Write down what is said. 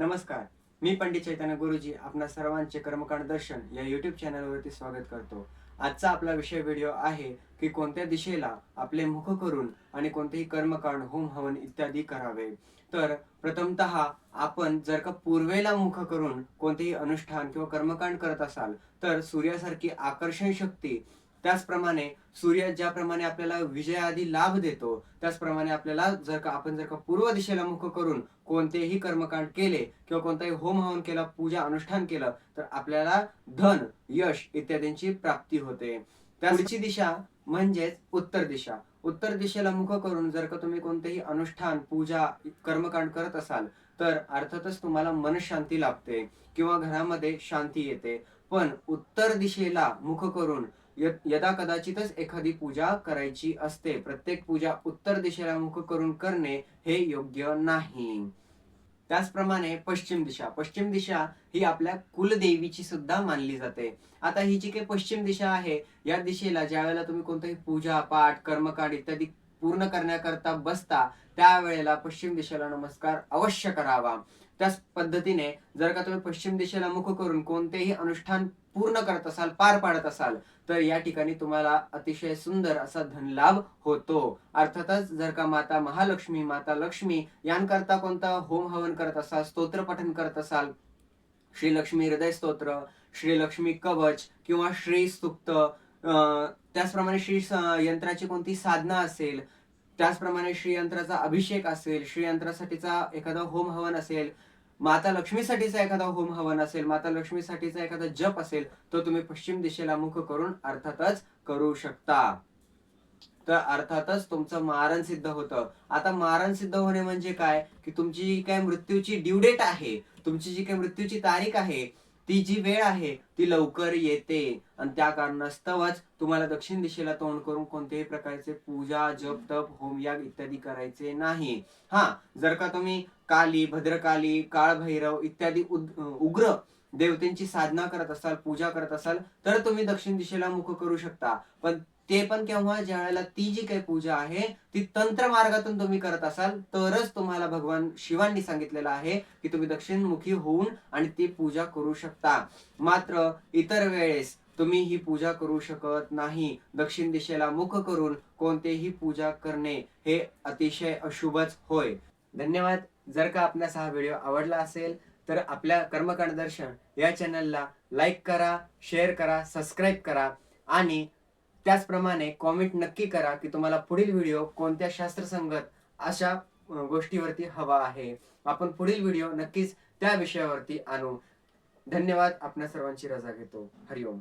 नमस्कार मी पंडित चैतन्य गुरुजी आपणा सर्वांचे कर्मकांड दर्शन या युट्यूब चॅनलवरती स्वागत करतो. आजचा आपला विषय व्हिडिओ आहे की कोणत्या दिशेला आपले मुख करून आणि कोणतेही कर्मकांड होम हवन इत्यादी करावे. तर प्रथमतः आपण जर का पूर्वेला मुख करून कोणतेही अनुष्ठान किंवा कर्मकांड करत असाल तर सूर्यासारखी आकर्षण शक्ती त्याचप्रमाणे सूर्य ज्याप्रमाणे आपल्याला विजयाआधी लाभ देतो त्याचप्रमाणे आपल्याला जर का आपण जर का पूर्व दिशेला मुख करून कोणतेही कर्मकांड केले किंवा कोणताही होम हवन केला पूजा अनुष्ठान केलं तर आपल्याला धन यश इत्यादींची प्राप्ती होते. त्या पुढची दिशा म्हणजेच उत्तर दिशा. उत्तर दिशेला मुख करून जर का तुम्ही कोणतेही अनुष्ठान पूजा कर्मकांड करत असाल तर अर्थातच तुम्हाला मनशांती लाभते किंवा घरामध्ये शांती येते. पण उत्तर दिशेला मुख करून यदा कदाचितच एखादी पूजा करायची असते. प्रत्येक पूजा उत्तर दिशेला मुख करून करणे हे योग्य नाही. त्याचप्रमाणे पश्चिम दिशा. पश्चिम दिशा ही आपल्या कुलदेवीची सुद्धा मानली जाते. आता ही जी काही पश्चिम दिशा आहे या दिशेला ज्या वेळेला तुम्ही कोणतंही पूजा पाठ कर्मकांड इत्यादी पूर्ण करण्याकरता बसता त्यावेळेला पश्चिम दिशेला नमस्कार अवश्य करावा. त्याच पद्धतीने जर का तुम्ही पश्चिम दिशेला मुख करून कोणतेही अनुष्ठान पूर्ण करत असाल पार पाडत असाल तर या ठिकाणी तुम्हाला अतिशय सुंदर असा धनलाभ होतो. अर्थातच जर का माता महालक्ष्मी माता लक्ष्मी यांकरता कोणता होम हवन करत असाल स्तोत्र पठन करत असाल श्री लक्ष्मी हृदय स्तोत्र श्री लक्ष्मी कवच किंवा श्री स्तुप्त त्याचप्रमाणे श्री यंत्राची कोणती साधना असेल त्याचप्रमाणे श्रीयंत्राचा अभिषेक असेल श्रीयंत्रासाठीचा एखादा होम हवन असेल माता लक्ष्मीसाठीचा एखादा होम हवन असेल माता लक्ष्मीसाठीचा एखादा जप असेल तो तुम्ही पश्चिम दिशेला मुख करून अर्थातच करू शकता. तर अर्थातच तुमचं मारण सिद्ध होतं. आता मारण सिद्ध होणे म्हणजे काय? की तुमची जी काय मृत्यूची ड्यू डेट आहे तुमची जी काय मृत्यूची तारीख आहे ती जी वेळ आहे ती लवकर येते. आणि त्या कारणास्तवच तुम्हाला दक्षिण दिशेला तोंड करून कोणत्याही प्रकारचे पूजा जप तप होम याग इत्यादी करायचे नाही. हा जर का तुम्ही काली भद्रकाली काळभैरव इत्यादी उद- उग्र देवतेंची साधना करत असाल पूजा करत असाल तर तुम्ही दक्षिण दिशेला मुख करू शकता. पण ते पण केव्हा ज्या वेळेला ती जी काही पूजा आहे ती तंत्र मार्गातून तुम्ही करत असाल तरच तुम्हाला भगवान शिवांनी सांगितलेलं आहे की तुम्ही दक्षिणमुखी होऊन आणि ती पूजा करू शकता. मात्र इतर वेळेस तुम्ही ही पूजा करू शकत नाही. दक्षिण दिशेला मुख करून कोणतेही पूजा करणे हे अतिशय अशुभच होय. धन्यवाद. जर का आपल्यास हा व्हिडिओ आवडला असेल तर आपल्या कर्मकांड दर्शन या चॅनलला लाईक करा शेअर करा सबस्क्राईब करा आणि त्याचप्रमाणे कॉमेंट नक्की करा की तुम्हाला पुढील व्हिडिओ कोणत्या शास्त्रसंगत अशा गोष्टीवरती हवा आहे. आपण पुढील व्हिडिओ नक्कीच त्या विषयावरती आणू. धन्यवाद. आपल्या सर्वांची रजा घेतो. हरिओम.